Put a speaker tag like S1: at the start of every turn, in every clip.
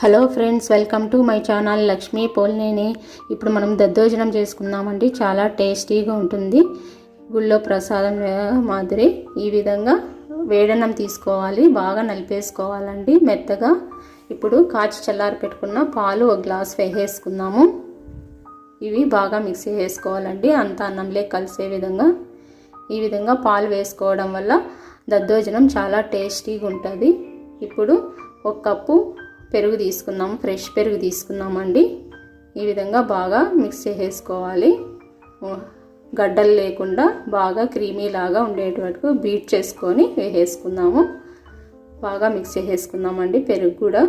S1: Hello friends welcome to my channel Lakshmi Polneni. ఇప్పుడు మనం దద్దోజనం చేసుకుందామండి. చాలా టేస్టీగా ఉంటుంది. గుళ్ళో ప్రసాదం మాదిరి ఈ విధంగా వేడన్నం తీసుకోవాలి. బాగా నలిపేసుకోవాలండి. మెత్తగా ఇప్పుడు కాచి చల్లారి పెట్టుకున్న పాలు ఒక గ్లాస్ వేసేసుకుందాము. ఇవి బాగా మిక్సీ వేసుకోవాలండి. అంత అన్నంలే కలిసే విధంగా. ఈ విధంగా పాలు వేసుకోవడం వల్ల దద్దోజనం చాలా టేస్టీగా ఉంటుంది. ఇప్పుడు ఒక కప్పు పెరుగు తీసుకుందాం ఫ్రెష్ పెరుగు తీసుకుందామండి. ఈ విధంగా బాగా మిక్స్ చేసేసుకోవాలి. గడ్డలు లేకుండా బాగా క్రీమీ లాగా ఉండేటట్టు బీట్ చేసుకొని వేసేసుకుందాము. బాగా మిక్స్ చేసేసుకుందామండి పెరుగు కూడా.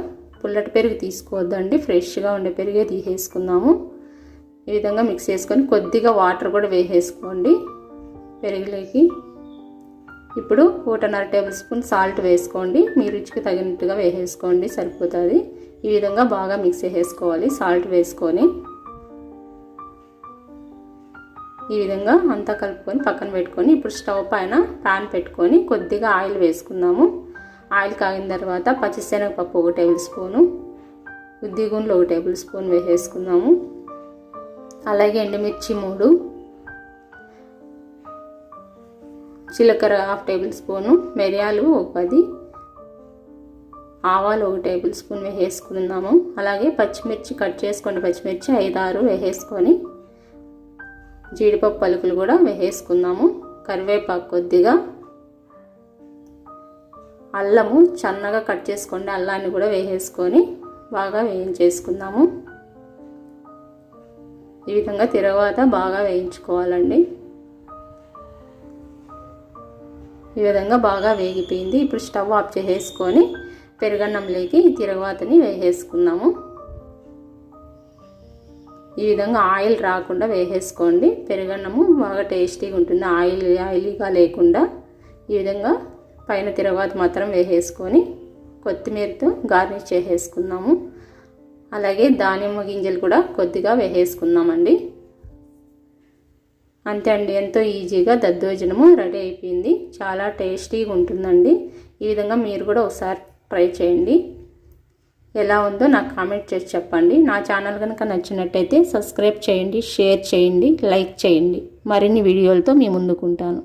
S1: పుల్లటి పెరుగు తీసుకోవద్దండి ఫ్రెష్గా ఉండే పెరుగే తీసేసుకుందాము. ఈ విధంగా మిక్స్ చేసుకొని కొద్దిగా వాటర్ కూడా వేసేసుకోండి. పెరుగులోకి ఇప్పుడు ఒకటిన్నర టేబుల్ స్పూన్ సాల్ట్ వేసుకోండి. మీ రుచికి తగినట్టుగా వేసేసుకోండి సరిపోతుంది. ఈ విధంగా బాగా మిక్స్ చేసేసుకోవాలి సాల్ట్ వేసుకొని. ఈ విధంగా అంతా కలుపుకొని పక్కన పెట్టుకొని ఇప్పుడు స్టవ్ పైన ప్యాన్ పెట్టుకొని కొద్దిగా ఆయిల్ వేసుకుందాము. ఆయిల్ కాగిన తర్వాత పచ్చిశనగపప్పు ఒక టేబుల్ స్పూను ఉద్దిగుండ్లు ఒక టేబుల్ స్పూన్ వేసేసుకుందాము. అలాగే ఎండుమిర్చి మూడు జీలకర్ర హాఫ్ టేబుల్ స్పూను మిరియాలు ఒక పది ఆవాలు ఒక టేబుల్ స్పూన్ వేసుకుందాము అలాగే పచ్చిమిర్చి కట్ చేసుకోండి. పచ్చిమిర్చి ఐదారు వేసేసుకొని జీడిపప్పు పలుకులు కూడా వేసేసుకుందాము. కరివేపాకు కొద్దిగా. అల్లము చన్నగా కట్ చేసుకోండి. అల్లాన్ని కూడా వేసేసుకొని బాగా వేయించేసుకుందాము. ఈ విధంగా తిరగవాత బాగా వేయించుకోవాలండి. ఈ విధంగా బాగా వేగిపోయింది. ఇప్పుడు స్టవ్ ఆఫ్ చేసేసుకొని పెరుగన్నంలోకి తిరగవాతని వేసేసుకున్నాము ఈ విధంగా ఆయిల్ రాకుండా వేసేసుకోండి. పెరుగన్నము బాగా టేస్టీగా ఉంటుంది. ఆయిల్ ఆయిలీగా లేకుండా ఈ విధంగా పైన తిరగవాత మాత్రం వేసేసుకొని కొత్తిమీరతో గార్నిష్ చేసేసుకున్నాము అలాగే దానిమ్మ గింజలు కూడా కొద్దిగా వేసేసుకున్నామండి అంతే అండి ఎంతో ఈజీగా దద్దోజనము రెడీ అయిపోయింది. చాలా టేస్టీగా ఉంటుందండి. ఈ విధంగా మీరు కూడా ఒకసారి ట్రై చేయండి. ఎలా ఉందో నాకు కామెంట్ చేసి చెప్పండి. నా ఛానల్ కనుక నచ్చినట్టయితే సబ్స్క్రైబ్ చేయండి షేర్ చేయండి లైక్ చేయండి. మరిన్ని వీడియోలతో మీ ముందుకుంటాను